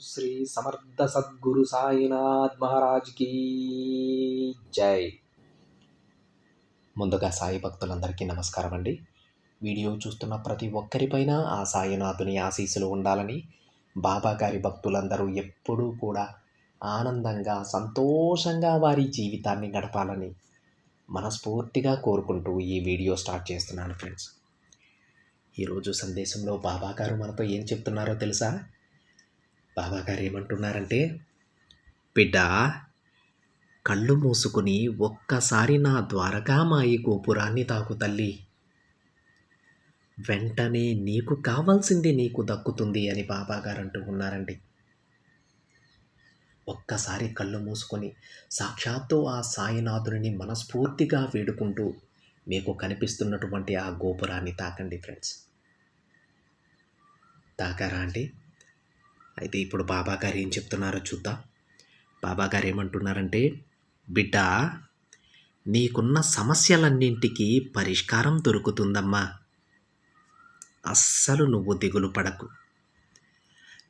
శ్రీ సమర్థ సద్గురు సాయినాథ్ మహారాజ్కి జై. ముందుగా సాయి భక్తులందరికీ నమస్కారం అండి వీడియో చూస్తున్న ప్రతి ఒక్కరిపైన ఆ సాయినాథుని ఆశీస్సులు ఉండాలని బాబా గారి భక్తులందరూ ఎప్పుడూ కూడా ఆనందంగా సంతోషంగా వారి జీవితాన్ని గడపాలని మనస్ఫూర్తిగా కోరుకుంటూ ఈ వీడియో స్టార్ట్ చేస్తున్నాను ఫ్రెండ్స్. ఈరోజు సందేశంలో బాబా గారు మనతో ఏం చెప్తున్నారో తెలుసా? బాబా గారు ఏమంటున్నారంటే బిడ్డ కళ్ళు మూసుకుని ఒక్కసారి నా ద్వారకామాయి గోపురాన్ని తాకు తల్లి. వెంటనే నీకు కావాల్సింది నీకు దక్కుతుంది అని బాబా గారు అంటూ ఉన్నారండి. ఒక్కసారి కళ్ళు మూసుకొని సాక్షాత్తు ఆ సాయినాథుని మనస్ఫూర్తిగా వేడుకుంటూ మీకు కనిపిస్తున్నటువంటి ఆ గోపురాన్ని తాకండి ఫ్రెండ్స్. తాకారా అండి? అయితే ఇప్పుడు బాబా గారు ఏం చెప్తున్నారో చూద్దాం. బాబా గారు ఏమంటున్నారంటే బిడ్డ నీకున్న సమస్యలన్నింటికి పరిష్కారం దొరుకుతుందమ్మా. అస్సలు నువ్వు దిగులు పడకు.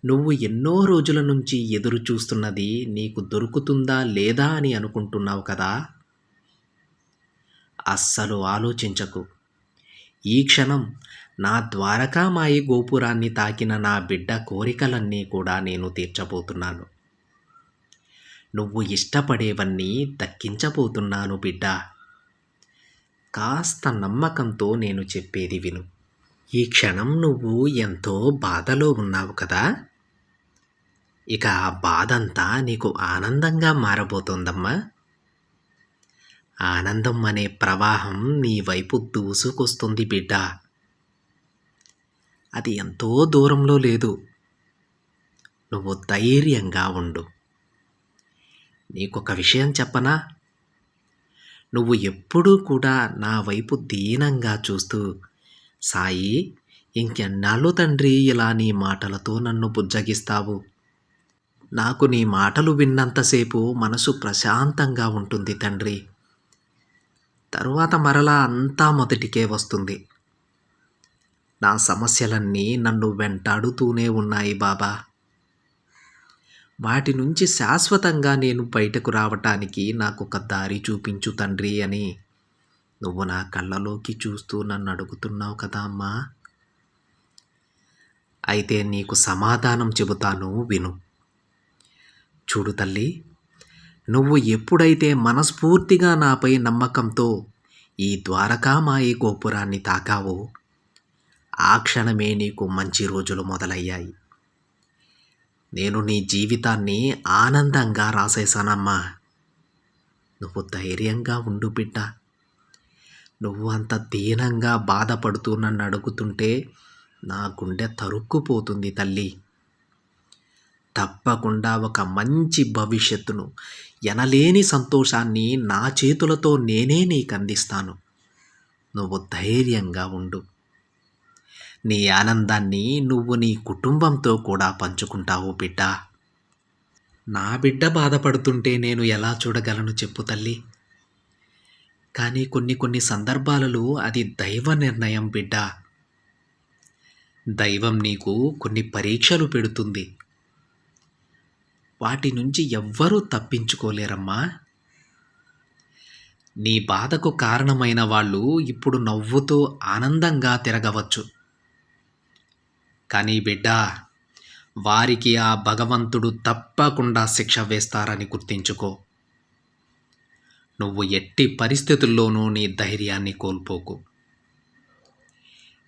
నువ్వు ఎన్నో రోజుల నుంచి ఎదురు చూస్తున్నది నీకు దొరుకుతుందా లేదా అని అనుకుంటున్నావు కదా? అస్సలు ఆలోచించకు. ఈ క్షణం నా ద్వారకామాయి గోపురాన్ని తాకిన నా బిడ్డ కోరికలన్నీ కూడా నేను తీర్చబోతున్నాను. నువ్వు ఇష్టపడేవన్నీ దక్కించబోతున్నాను బిడ్డ. కాస్త నమ్మకంతో నేను చెప్పేది విను. ఈ క్షణం నువ్వు ఎంతో బాధలో ఉన్నావు కదా? ఇక ఆ బాధంతా నీకు ఆనందంగా మారబోతోందమ్మా. ఆనందం అనే ప్రవాహం నీ వైపు దూసుకొస్తుంది బిడ్డ. అది ఎంతో దూరంలో లేదు. నువ్వు ధైర్యంగా ఉండు. నీకొక విషయం చెప్పనా? నువ్వు ఎప్పుడూ కూడా నా వైపు దీనంగా చూస్తూ సాయి ఇంకెన్నాళ్ళు తండ్రి ఇలా నీ మాటలతో నన్ను బుజ్జగిస్తావు? నాకు నీ మాటలు విన్నంతసేపు మనసు ప్రశాంతంగా ఉంటుంది తండ్రి. తరువాత మరలా అంతా మొదటికే వస్తుంది. నా సమస్యలన్నీ నన్ను వెంటాడుతూనే ఉన్నాయి బాబా. వాటి నుంచి శాశ్వతంగా నేను బయటకు రావటానికి నాకు ఒక దారి చూపించు తండ్రి అని నువ్వు నా కళ్ళలోకి చూస్తూ నన్ను అడుగుతున్నావు కదా అమ్మా. అయితే నీకు సమాధానం చెబుతాను విను. చూడు తల్లి నువ్వు ఎప్పుడైతే మనస్ఫూర్తిగా నాపై నమ్మకంతో ఈ ద్వారకామాయి గోపురాన్ని తాకావో ఆ క్షణమే నీకు మంచి రోజులు మొదలయ్యాయి. నేను నీ జీవితాన్ని ఆనందంగా రాసేశానమ్మా. నువ్వు ధైర్యంగా ఉండు బిడ్డ. నువ్వు అంత దీనంగా బాధపడుతూ నన్ను అడుగుతుంటే నా గుండె తరుక్కుపోతుంది తల్లి. తప్పకుండా ఒక మంచి భవిష్యత్తును ఎనలేని సంతోషాన్ని నా చేతులతో నేనే నీకు అందిస్తాను. నువ్వు ధైర్యంగా ఉండు. నీ ఆనందాన్ని నువ్వు నీ కుటుంబంతో కూడా పంచుకుంటావు బిడ్డ. నా బిడ్డ బాధపడుతుంటే నేను ఎలా చూడగలను చెప్పు తల్లి. కానీ కొన్ని కొన్ని సందర్భాలలో అది దైవ నిర్ణయం బిడ్డ. దైవం నీకు కొన్ని పరీక్షలు పెడుతుంది. వాటి నుంచి ఎవ్వరూ తప్పించుకోలేరమ్మా. నీ బాధకు కారణమైన వాళ్ళు ఇప్పుడు నవ్వుతూ ఆనందంగా తిరగవచ్చు. కానీ బిడ్డ వారికి ఆ భగవంతుడు తప్పకుండా శిక్ష వేస్తారని గుర్తించుకో. నువ్వు ఎట్టి పరిస్థితుల్లోనూ నీ ధైర్యాన్ని కోల్పోకు.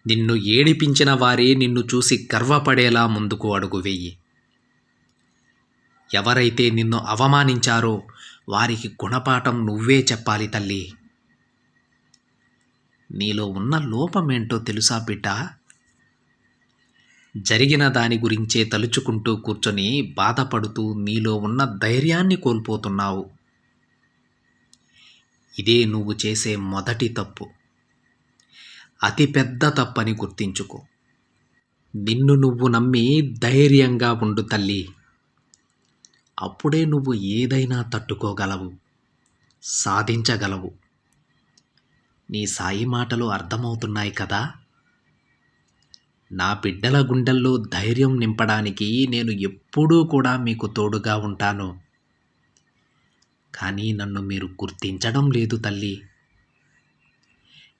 నిన్ను ఏడిపించిన వారే నిన్ను చూసి గర్వపడేలా ముందుకు అడుగు వెయ్యి ఎవరైతే నిన్ను అవమానించారో వారికి గుణపాఠం నువ్వే చెప్పాలి తల్లి. నీలో ఉన్న లోపమేంటో తెలుసా బిడ్డ? జరిగిన దాని గురించే తలుచుకుంటూ కూర్చొని బాధపడుతూ నీలో ఉన్న ధైర్యాన్ని కోల్పోతున్నావు. ఇదే నువ్వు చేసే మొదటి తప్పు. అతి పెద్ద తప్పని గుర్తించుకో. నిన్ను నువ్వు నమ్మి ధైర్యంగా ఉండు తల్లి. అప్పుడే నువ్వు ఏదైనా తట్టుకోగలవు సాధించగలవు. నీ సాయి మాటలు అర్థమవుతున్నాయి కదా? నా బిడ్డల గుండెల్లో ధైర్యం నింపడానికి నేను ఎప్పుడూ కూడా మీకు తోడుగా ఉంటాను. కానీ నన్ను మీరు గుర్తించడం లేదు తల్లి.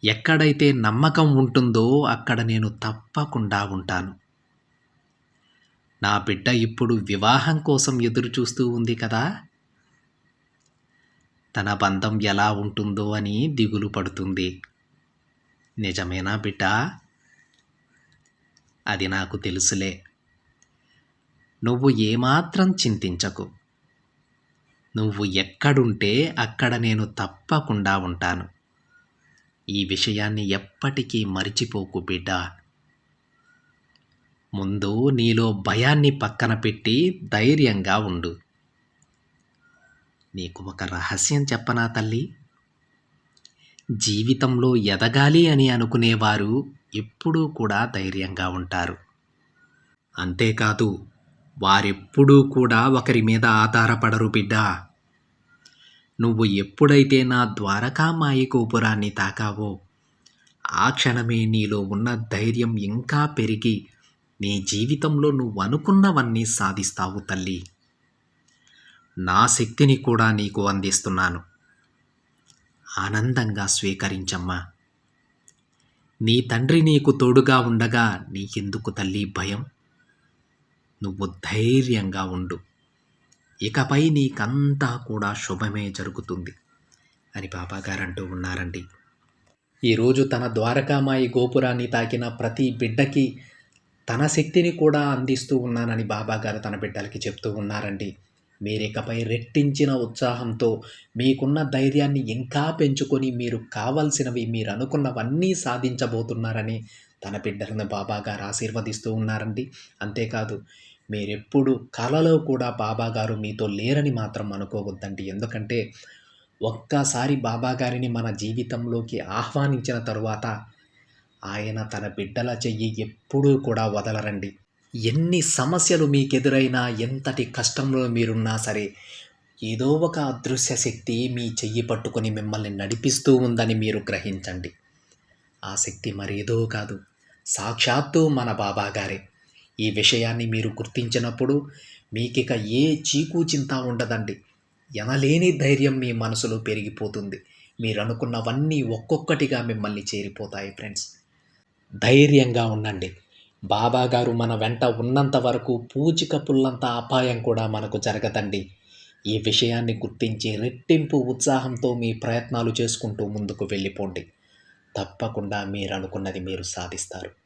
ఎక్కడైతే నమ్మకం ఉంటుందో అక్కడ నేను తప్పకుండా ఉంటాను. నా బిడ్డ ఇప్పుడు వివాహం కోసం ఎదురు చూస్తూ ఉంది కదా. తన బంధం ఎలా ఉంటుందో అని దిగులు పడుతుంది. నిజమేనా బిడ్డ? అది నాకు తెలుసులే. నువ్వు ఏమాత్రం చింతించకు. నువ్వు ఎక్కడుంటే అక్కడ నేను తప్పకుండా ఉంటాను. ఈ విషయాన్ని ఎప్పటికీ మరిచిపోకు బిడ్డ. ముందు నీలో భయాన్ని పక్కన పెట్టి ధైర్యంగా ఉండు. నీకు ఒక రహస్యం చెప్పనా తల్లి? జీవితంలో ఎదగాలి అని అనుకునేవారు ఎప్పుడూ కూడా ధైర్యంగా ఉంటారు. అంతేకాదు వారెప్పుడూ కూడా ఒకరి మీద ఆధారపడరు బిడ్డా. నువ్వు ఎప్పుడైతే నా ద్వారకామాయి గోపురాన్ని తాకావో ఆ క్షణమే నీలో ఉన్న ధైర్యం ఇంకా పెరిగి నీ జీవితంలో నువ్వు అనుకున్నవన్నీ సాధిస్తావు తల్లి. నా శక్తిని కూడా నీకు అందిస్తున్నాను. ఆనందంగా స్వీకరించమ్మా. నీ తండ్రి నీకు తోడుగా ఉండగా నీకెందుకు తల్లి భయం? నువ్వు ధైర్యంగా ఉండు. ఇకపై నీకంతా కూడా శుభమే జరుగుతుంది అని బాబాగారు అంటూ ఉన్నారండి ఈరోజు తన ద్వారకామాయి గోపురాన్ని తాకిన ప్రతి బిడ్డకి తన శక్తిని కూడా అందిస్తూ ఉన్నానని బాబాగారు తన బిడ్డలకి చెప్తూ ఉన్నారండి. మీరికపై రెట్టించిన ఉత్సాహంతో మీకున్న ధైర్యాన్ని ఇంకా పెంచుకొని మీరు కావలసినవి మీరు అనుకున్నవన్నీ సాధించబోతున్నారని తన బిడ్డలను బాబాగారు ఆశీర్వదిస్తూ ఉన్నారండి. అంతేకాదు మీరెప్పుడు కలలో కూడా బాబాగారు మీతో లేరని మాత్రం అనుకోవద్దండి. ఎందుకంటే ఒక్కసారి బాబాగారిని మన జీవితంలోకి ఆహ్వానించిన తరువాత ఆయన తన బిడ్డల చెయ్యి ఎప్పుడూ కూడా వదలరండి. ఎన్ని సమస్యలు మీకెదురైనా ఎంతటి కష్టంలో మీరున్నా సరే ఏదో ఒక అదృశ్య శక్తి మీ చెయ్యి పట్టుకొని మిమ్మల్ని నడిపిస్తూ ఉందని మీరు గ్రహించండి. ఆ శక్తి మరేదో కాదు. సాక్షాత్తు మన బాబాగారే. ఈ విషయాన్ని మీరు గుర్తించినప్పుడు మీకిక ఏ చీకు చింత ఉండదండి. ఎనలేని ధైర్యం మీ మనసులో పెరిగిపోతుంది. మీరు అనుకున్నవన్నీ ఒక్కొక్కటిగా మిమ్మల్ని చేరిపోతాయి ఫ్రెండ్స్. ధైర్యంగా ఉండండి. బాబాగారు మన వెంట ఉన్నంత వరకు పూచిక పుల్లంత అపాయం కూడా మనకు జరగదండి. ఈ విషయాన్ని గుర్తించి రెట్టింపు ఉత్సాహంతో మీ ప్రయత్నాలు చేసుకుంటూ ముందుకు వెళ్ళిపోండి. తప్పకుండా మీరు అనుకున్నది మీరు సాధిస్తారు.